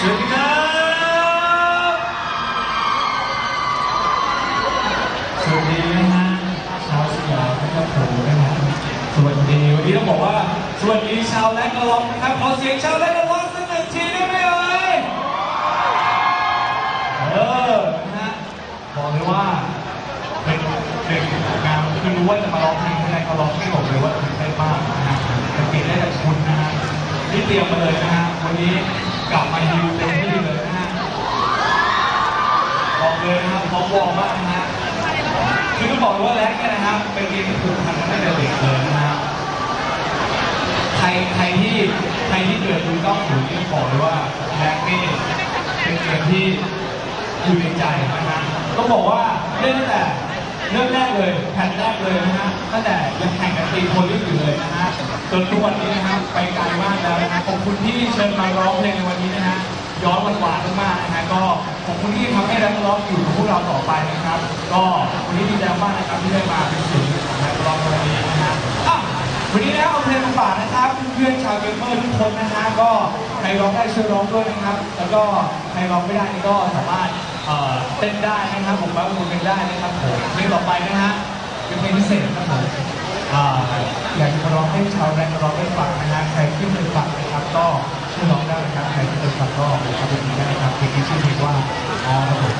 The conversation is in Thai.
สวัสดีครับ สวัสดีนะฮะชาวสยามนะครับผมนะฮะสวัสดี วันนี้ต้องบอกว่า สวัสดีชาวแลกกะล็อกนะครับ ขอเสียงชาวแลกกะล็อกสักหนึ่งทีได้ไหมเอ่ยเออ นะฮะ บอกเลยว่า เป็นเด็กงานคือรู้ว่าจะมาร้องเพลงที่ไหนเขาร้องไม่บอกเลยว่าตื่นเต้นมากนะฮะแต่เปลี่ยนได้จากคุณนะฮะที่เตรียมมาเลยนะฮะ วันนี้ กลับมาฮิวเต็มที่เลยนะฮะบอกเลยนะครับพร้อมวอร์มมากนะฮะคือต้องบอกเลยว่าแร็กเนี่ยนะครับเป็นเกมที่ผูกพันกันตั้งแต่เด็กเลยนะฮะใครใครที่ใครที่เกิดดูต้องอยู่นี่บอกเลยว่าแร็กนี่เป็นเกมที่อยู่ในใจนะฮะต้องบอกว่าเล่นตั้งแต่ เริ่มแรกเลยแผ่นแรกเลยนะฮะตั้งแต่ยังแข่งกันตีโพลิสอยู่เลยนะฮะจนทุกวันนี้นะครับไปไกลมากแล้วนะฮะขอบคุณที่เชิญมาร้องเพลงในวันนี้นะฮะย้อนวันวานมากๆนะฮะก็ขอบคุณที่ทำให้แรปร้องอยู่กับพวกเราต่อไปนะครับ ก็วันนี้ดีใจมากนะครับที่ได้มาเป็นส่วนหนึ่งของแรปร้องในวันนี้นะฮะวันนี้นะเอาเพลงมาฝากนะครับเพื่อนชาวเกมเมอร์ทุกคนนะฮะก็ใครร้องได้ช่วยร้องด้วยนะครับ แล้วก็ใครร้องไม่ได้นี่ก็สามารถ เต้นได้นะครับผมว่าคุณเป็นได้นะครับผมเพลงต่อไปนะฮะเป็นเพลงพิเศษครับผมอ่าอยากจะร้องให้ชาวแรงร้องได้ฟังนะฮะใครที่เคยฟังนะครับก็ช่วยร้องได้นะครับใครที่เคยฟังก็ทำเป็นได้นะครับเพลงนี้ชื่อเพลงว่าอ๋อครับผม